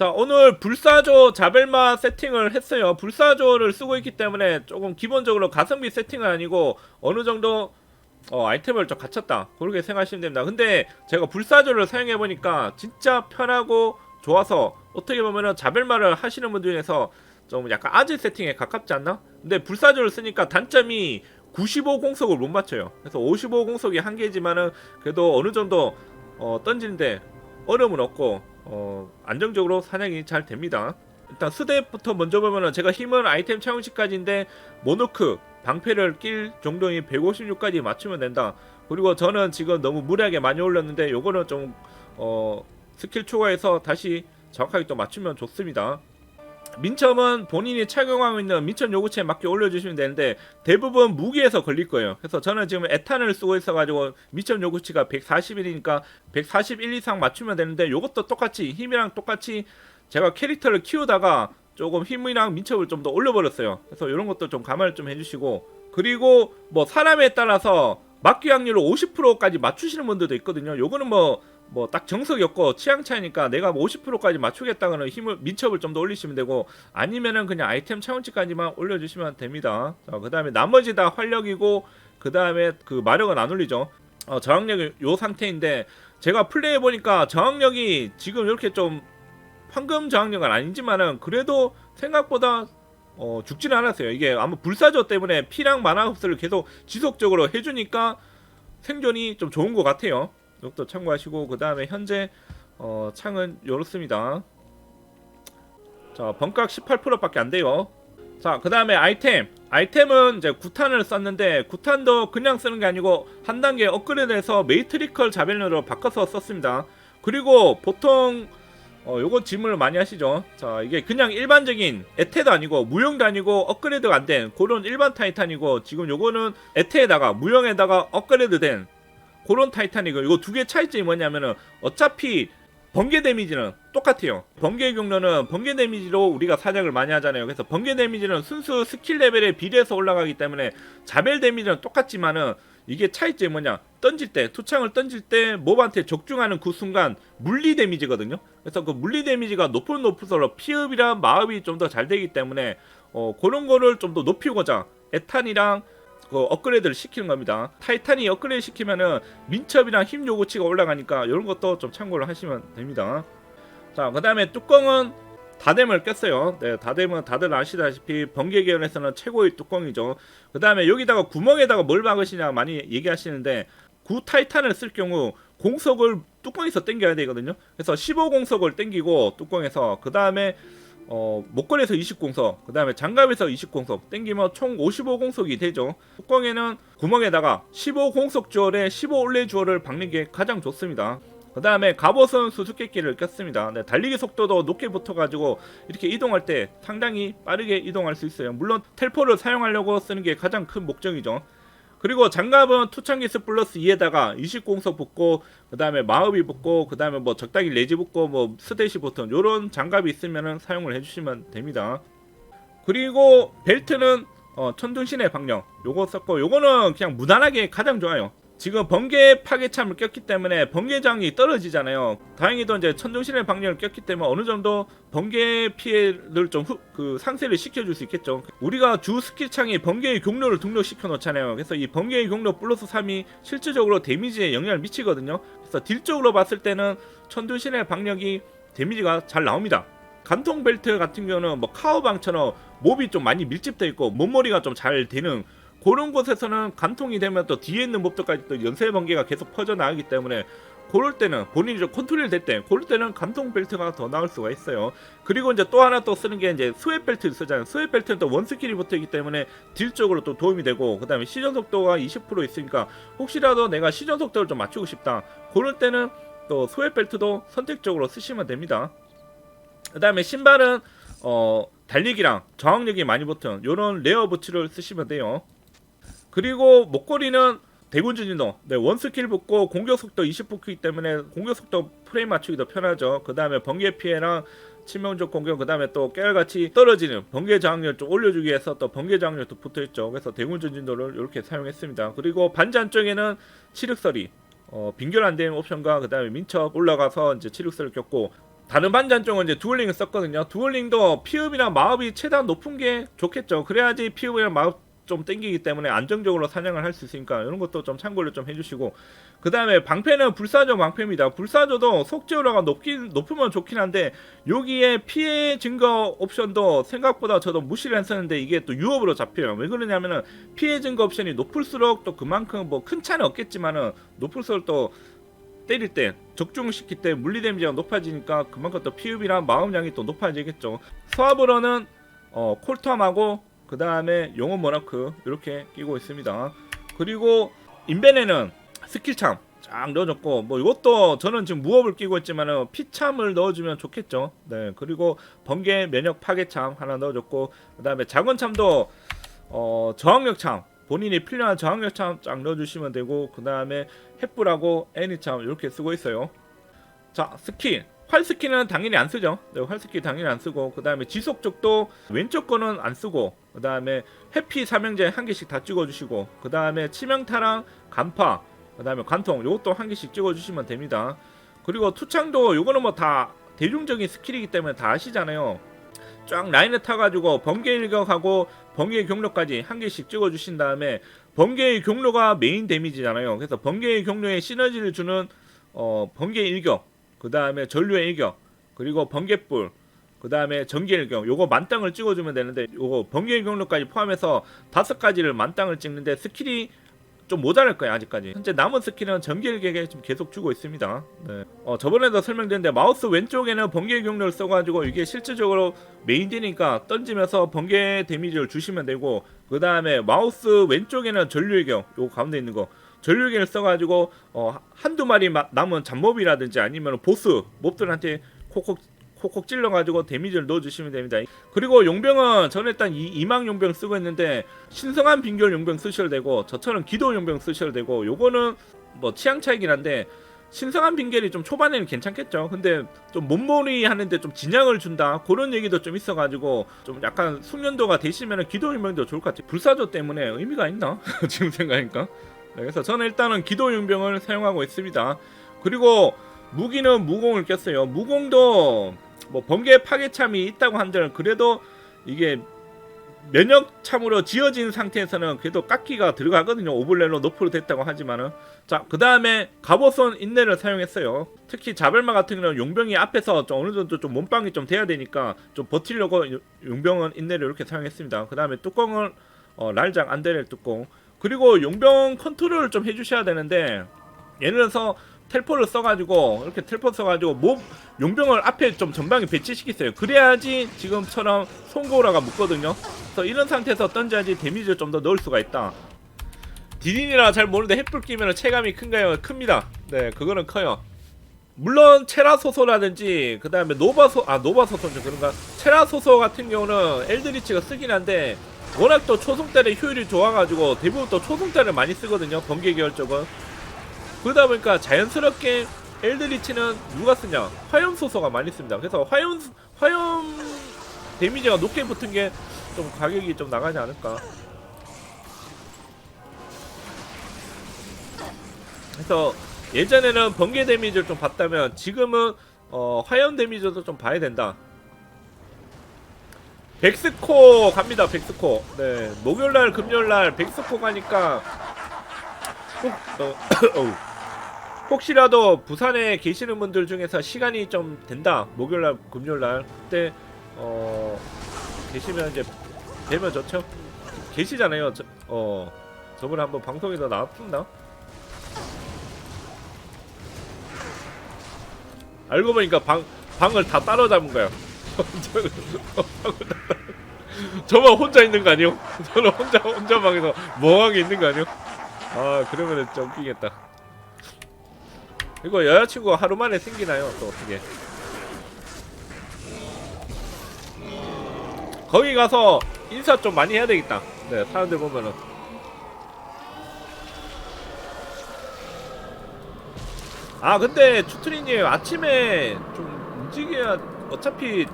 자 오늘 불사조 자벨마 세팅을 했어요. 불사조를 쓰고 있기 때문에 조금 기본적으로 가성비 세팅은 아니고 어느 정도 어, 아이템을 좀 갖췄다. 그렇게 생각하시면 됩니다. 근데 제가 불사조를 사용해 보니까 진짜 편하고 좋아서 어떻게 보면은 자벨마를 하시는 분들 중에서 좀 약간 아재 세팅에 가깝지 않나? 근데 불사조를 쓰니까 단점이 95 공속을 못 맞춰요. 그래서 55 공속이 한계지만은 그래도 어느 정도 어, 던지는데 어려움은 없고 어, 안정적으로 사냥이 잘 됩니다. 일단 스텝부터 먼저 보면은 제가 힘은 아이템 차용시까지인데 모노크 방패를 낄 정도인 156까지 맞추면 된다. 그리고 저는 지금 너무 무리하게 많이 올렸는데 요거는 좀 어, 스킬 초과해서 다시 정확하게 또 맞추면 좋습니다. 민첩은 본인이 착용하고 있는 민첩 요구치에 맞게 올려주시면 되는데 대부분 무기에서 걸릴 거예요. 그래서 저는 지금 에탄을 쓰고 있어가지고 민첩 요구치가 141이니까 141 이상 맞추면 되는데 요것도 똑같이 힘이랑 똑같이 제가 캐릭터를 키우다가 조금 힘이랑 민첩을 좀 더 올려버렸어요. 그래서 이런 것도 좀 감안을 좀 해주시고 그리고 뭐 사람에 따라서 맞기 확률을 50%까지 맞추시는 분들도 있거든요. 요거는 뭐 뭐 딱 정석이 없고 취향 차이니까 내가 뭐 50%까지 맞추겠다고는 힘을 민첩을 좀 더 올리시면 되고 아니면은 그냥 아이템 차원치까지만 올려주시면 됩니다. 자, 그 다음에 나머지 다 활력이고 그 다음에 그 마력은 안 올리죠. 어, 저항력이 요 상태인데 제가 플레이해 보니까 저항력이 지금 이렇게 좀 황금 저항력은 아니지만은 그래도 생각보다 어, 죽지는 않았어요. 이게 아마 불사조 때문에 피랑 만화 흡수를 계속 지속적으로 해주니까 생존이 좀 좋은 것 같아요. 이것도 참고하시고 그 다음에 현재 어, 창은 이렇습니다. 자 번각 18%밖에 안 돼요. 자그 다음에 아이템 아이템은 이제 구탄을 썼는데 구탄도 그냥 쓰는 게 아니고 한 단계 업그레이드해서 메이트리컬 자벨러로 바꿔서 썼습니다. 그리고 보통 어 요거 질문을 많이 하시죠. 자 이게 그냥 일반적인 에테도 아니고 무용도 아니고 업그레이드가 안 된 그런 일반 타이탄이고 지금 요거는 에테에다가 무용에다가 업그레이드된 그런 타이탄이고 이거 두 개 차이점이 뭐냐면은 어차피 번개 데미지는 똑같아요. 번개 경로는 번개 데미지로 우리가 사냥을 많이 하잖아요. 그래서 번개 데미지는 순수 스킬 레벨에 비례해서 올라가기 때문에 자벨 데미지는 똑같지만은 이게 차이점이 뭐냐? 던질 때 투창을 던질 때 몹한테 적중하는 그 순간 물리 데미지거든요. 그래서 그 물리 데미지가 높은 높을수록 피흡이랑 마흡이 좀 더 잘 되기 때문에 어 그런 거를 좀 더 높이고자 에탄이랑 그 업그레이드를 시키는 겁니다. 타이탄이 업그레이드 시키면은 민첩이랑 힘 요구치가 올라가니까 이런 것도 좀 참고를 하시면 됩니다. 자, 그 다음에 뚜껑은 다뎀을 꼈어요. 네, 다뎀은 다들 아시다시피 번개 계열에서는 최고의 뚜껑이죠. 그 다음에 여기다가 구멍에다가 뭘 박으시냐 많이 얘기하시는데 구 타이탄을 쓸 경우 공속을 뚜껑에서 당겨야 되거든요. 그래서 15공속을 당기고 뚜껑에서 그 다음에 어, 목걸이에서 20공속, 그 다음에 장갑에서 20공속, 땡기면 총 55공속이 되죠. 뚜껑에는 구멍에다가 15공속 주얼에 15 올레 주얼을 박는 게 가장 좋습니다. 그 다음에 갑옷은 수수께끼를 꼈습니다. 네, 달리기 속도도 높게 붙어가지고 이렇게 이동할 때 상당히 빠르게 이동할 수 있어요. 물론 텔포를 사용하려고 쓰는 게 가장 큰 목적이죠. 그리고 장갑은 투창기스 플러스 2에다가 20공속 붙고 그 다음에 마흡이 붙고 그 다음에 뭐 적당히 레지 붙고 뭐 스대시 붙은 요런 장갑이 있으면은 사용을 해주시면 됩니다. 그리고 벨트는 어, 천둥신의 방력 요거 썼고 요거는 그냥 무난하게 가장 좋아요. 지금 번개 파괴참을 꼈기 때문에 번개장이 떨어지잖아요. 다행히도 이제 천둥신의 방력을 꼈기 때문에 어느 정도 번개 피해를 좀 그 상쇄를 시켜줄 수 있겠죠. 우리가 주 스킬창에 번개의 경로를 등록시켜 놓잖아요. 그래서 이 번개의 경로 플러스 3이 실질적으로 데미지에 영향을 미치거든요. 그래서 딜적으로 봤을 때는 천둥신의 방력이 데미지가 잘 나옵니다. 간통 벨트 같은 경우는 뭐 카오방처럼 몹이 좀 많이 밀집돼 있고 몸머리가 좀 잘 되는 그런 곳에서는 간통이 되면 또 뒤에 있는 몹들까지 또 연쇄 번개가 계속 퍼져 나가기 때문에 그럴 때는 본인이 좀 컨트롤 될 때, 그럴 때는 간통 벨트가 더 나을 수가 있어요. 그리고 이제 또 하나 또 쓰는 게 이제 스웨 벨트를 쓰잖아요. 스웨 벨트는 또 원 스킬이 붙어 있기 때문에 딜 쪽으로 또 도움이 되고, 그 다음에 시전 속도가 20% 있으니까 혹시라도 내가 시전 속도를 좀 맞추고 싶다. 그럴 때는 또 스웨 벨트도 선택적으로 쓰시면 됩니다. 그 다음에 신발은 어 달리기랑 저항력이 많이 붙은 이런 레어 부츠를 쓰시면 돼요. 그리고 목걸이는 대군 진진도 네, 원 스킬 붙고 공격 속도 20 붙기 때문에 공격 속도 프레임 맞추기 더 편하죠. 그 다음에 번개 피해랑 치명적 공격 그 다음에 또 깨알같이 떨어지는 번개 저항력 좀 올려주기 위해서 또 번개 저항력도 붙어있죠. 그래서 대군 전진도를 이렇게 사용했습니다. 그리고 반지 쪽에는 치륵설이 어, 빙결 안 되는 옵션과 그 다음에 민첩 올라가서 이제 치륵설을 꼈고 다른 반전 쪽은 이제 두얼링을 썼거든요. 두얼링도 피읍이랑 마법이 최대한 높은 게 좋겠죠. 그래야지 피읍이랑 마법 좀 땡기기 때문에 안정적으로 사냥을 할 수 있으니까 이런 것도 좀 참고를 좀 해주시고 그 다음에 방패는 불사조 방패입니다. 불사조도 속지우라가 높긴 높으면 좋긴 한데 여기에 피해 증거 옵션도 생각보다 저도 무시를 했었는데 이게 또 유업으로 잡혀요. 왜 그러냐면은 피해 증거 옵션이 높을수록 또 그만큼 뭐 큰 차는 없겠지만은 높을수록 또 때릴 때 적중시킬 때 물리 데미지가 높아지니까 그만큼 또 피읍이랑 마음량이 또 높아지겠죠. 수압으로는 어, 콜텀하고 그 다음에 용원 모나크 이렇게 끼고 있습니다. 그리고 인벤에는 스킬참 쫙 넣어줬고 뭐 이것도 저는 지금 무업을 끼고 있지만은 피참을 넣어주면 좋겠죠. 네 그리고 번개 면역 파괴참 하나 넣어줬고 그 다음에 작은참도 어, 저항력참 본인이 필요한 저항력참 쫙 넣어주시면 되고 그 다음에 햇불하고 애니참 이렇게 쓰고 있어요. 자 스킬 활 스킬은 당연히 안 쓰죠. 네, 활 스킬 당연히 안 쓰고 그 다음에 지속 쪽도 왼쪽 거는 안 쓰고 그 다음에 해피 삼형제 한 개씩 다 찍어주시고 그 다음에 치명타랑 간파 그 다음에 관통 요것도 한 개씩 찍어주시면 됩니다. 그리고 투창도 요거는 뭐 다 대중적인 스킬이기 때문에 다 아시잖아요. 쫙 라인을 타가지고 번개 일격하고 번개 경로까지 한 개씩 찍어주신 다음에 번개의 경로가 메인 데미지잖아요. 그래서 번개의 경로에 시너지를 주는 어, 번개 일격, 그 다음에 전류의 일격, 그리고 번개불, 그 다음에 전개 일격. 요거 만땅을 찍어주면 되는데 요거 번개 경로까지 포함해서 다섯 가지를 만땅을 찍는데 스킬이 좀 모자랄 거예요 아직까지 현재 남은 스킬은 전기일격에 지금 계속 주고 있습니다 네. 어, 저번에도 설명드렸는데 마우스 왼쪽에는 번개 경로를 써가지고 이게 실질적으로 메인 되니까 던지면서 번개 데미지를 주시면 되고 그 다음에 마우스 왼쪽에는 전류일격 요 가운데 있는 거 전류일격을 써가지고 어, 한두 마리 마- 남은 잡몹이라든지 아니면 보스 몹들한테 콕콕 콕콕 찔러가지고 데미지를 넣어주시면 됩니다. 그리고 용병은 저는 일단 이 이망 용병 쓰고 있는데 신성한 빙결 용병 쓰셔도 되고 저처럼 기도 용병 쓰셔도 되고 요거는 뭐 취향 차이긴 한데 신성한 빙결이 좀 초반에는 괜찮겠죠. 근데 좀 몸몰이 하는데 좀 진양을 준다 그런 얘기도 좀 있어가지고 좀 약간 숙련도가 되시면 기도 용병도 좋을 것 같아요. 불사조 때문에 의미가 있나 지금 생각하니까. 네, 그래서 저는 일단은 기도 용병을 사용하고 있습니다. 그리고 무기는 무공을 꼈어요. 무공도 뭐 번개 파괴참이 있다고 한들 그래도 이게 면역참으로 지어진 상태에서는 그래도 깎기가 들어가거든요. 오블레로 노프로 됐다고 하지만은 자 그 다음에 갑옷선 인내를 사용했어요. 특히 자벨마 같은 경우는 용병이 앞에서 좀 어느 정도 좀 몸빵이 좀 돼야 되니까 좀 버티려고 요- 용병은 인내를 이렇게 사용했습니다. 그 다음에 뚜껑을 어, 랄장 안데렐 뚜껑 그리고 용병 컨트롤을 좀 해주셔야 되는데 예를 들어서 텔포를 써가지고 이렇게 텔포 써가지고 몸 용병을 앞에 좀 전방에 배치시키세요. 그래야지 지금처럼 송고라가 묶거든요. 그래서 이런 상태에서 던져야지 데미지를 좀 더 넣을 수가 있다. 디딘이라 잘 모르는데 햇불 끼면 체감이 큰가요? 큽니다. 네, 그거는 커요. 물론 체라소소라든지 그 다음에 노바소 아 노바소소는 그런가 체라소소 같은 경우는 엘드리치가 쓰긴 한데 워낙 또 초승달의 효율이 좋아가지고 대부분 또 초승달을 많이 쓰거든요 번개 계열 쪽은. 그러다 보니까 자연스럽게 엘드리치는 누가 쓰냐? 화염 소소가 많이 씁니다. 그래서 화염 화염 데미지가 높게 붙은 게 좀 가격이 좀 나가지 않을까. 그래서 예전에는 번개 데미지를 좀 봤다면 지금은 어, 화염 데미지도 좀 봐야 된다. 백스코 갑니다. 백스코. 네 목요일 날 금요일 날 백스코 가니까 혹, 어. 혹시라도 부산에 계시는 분들 중에서 시간이 좀 된다. 목요일 날 금요일 날 그때 어 계시면 이제 되면 좋죠. 계시잖아요. 저, 어 저번에 한번 방송에서 나왔었나? 알고 보니까 방 방을 다 따로 잡은 거야. 저만 혼자 있는 거 아니요? 저는 혼자 혼자 방에서 멍하게 있는 거 아니요? 아 그러면은 좀 웃기겠다. 이거 여자친구가 하루 만에 생기나요? 또 어떻게? 거기 가서 인사 좀 많이 해야 되겠다. 네 사람들 보면은. 아 근데 추트리님 아침에 좀 움직여야 어차피